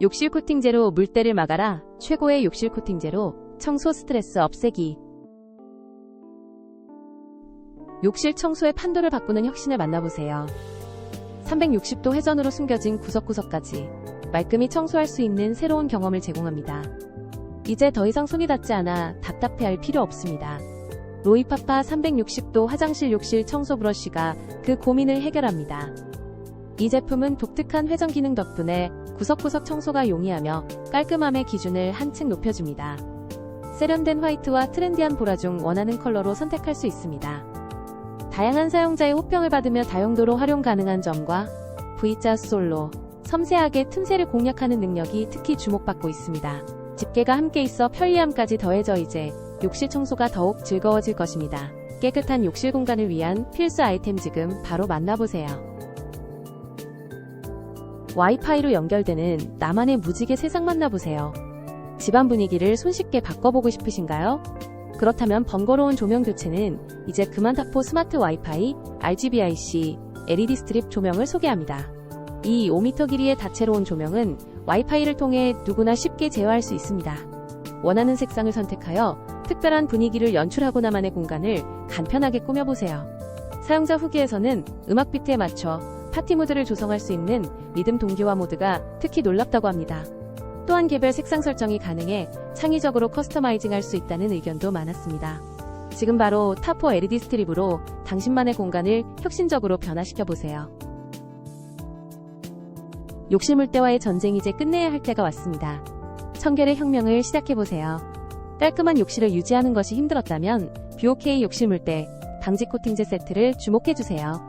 욕실 코팅제로 물때를 막아라. 최고의 욕실 코팅제로 청소 스트레스 없애기. 욕실 청소의 판도를 바꾸는 혁신을 만나보세요. 360도 회전으로 숨겨진 구석구석까지 말끔히 청소할 수 있는 새로운 경험을 제공합니다. 이제 더 이상 손이 닿지 않아 답답해할 필요 없습니다. 로이파파 360도 화장실 욕실 청소 브러쉬가 그 고민을 해결합니다. 이 제품은 독특한 회전 기능 덕분에 구석구석 청소가 용이하며 깔끔함의 기준을 한층 높여줍니다. 세련된 화이트와 트렌디한 보라 중 원하는 컬러로 선택할 수 있습니다. 다양한 사용자의 호평을 받으며 다용도로 활용 가능한 점과 V자 솔로, 섬세하게 틈새를 공략하는 능력이 특히 주목받고 있습니다. 집게가 함께 있어 편리함까지 더해져 이제 욕실 청소가 더욱 즐거워질 것입니다. 깨끗한 욕실 공간을 위한 필수 아이템 지금 바로 만나보세요. 와이파이로 연결되는 나만의 무지개 세상 만나보세요. 집안 분위기를 손쉽게 바꿔보고 싶으신가요? 그렇다면 번거로운 조명 교체는 이제 그만 타포 스마트 와이파이 RGBIC LED 스트립 조명을 소개합니다. 이 5m 길이의 다채로운 조명은 와이파이를 통해 누구나 쉽게 제어할 수 있습니다. 원하는 색상을 선택하여 특별한 분위기를 연출하고 나만의 공간을 간편하게 꾸며보세요. 사용자 후기에서는 음악 비트에 맞춰 파티 모드를 조성할 수 있는 리듬 동기화 모드가 특히 놀랍다고 합니다. 또한 개별 색상 설정이 가능해 창의적으로 커스터마이징 할 수 있다는 의견도 많았습니다. 지금 바로 타포 LED 스트립으로 당신만의 공간을 혁신적으로 변화시켜 보세요. 욕실 물때와의 전쟁 이제 끝내야 할 때가 왔습니다. 청결의 혁명을 시작해 보세요. 깔끔한 욕실을 유지하는 것이 힘들었다면 BOK 욕실 물때 방지 코팅제 세트를 주목해 주세요.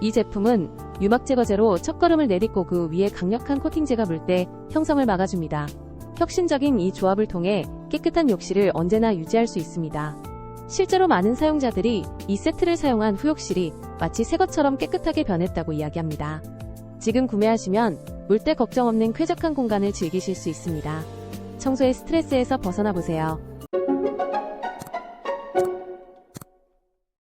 이 제품은 유막 제거제로 첫걸음을 내딛고 그 위에 강력한 코팅제가 물 때 형성을 막아줍니다. 혁신적인 이 조합을 통해 깨끗한 욕실을 언제나 유지할 수 있습니다. 실제로 많은 사용자들이 이 세트를 사용한 후 욕실이 마치 새 것처럼 깨끗하게 변했다고 이야기합니다. 지금 구매하시면 물때 걱정 없는 쾌적한 공간을 즐기실 수 있습니다. 청소의 스트레스에서 벗어나 보세요.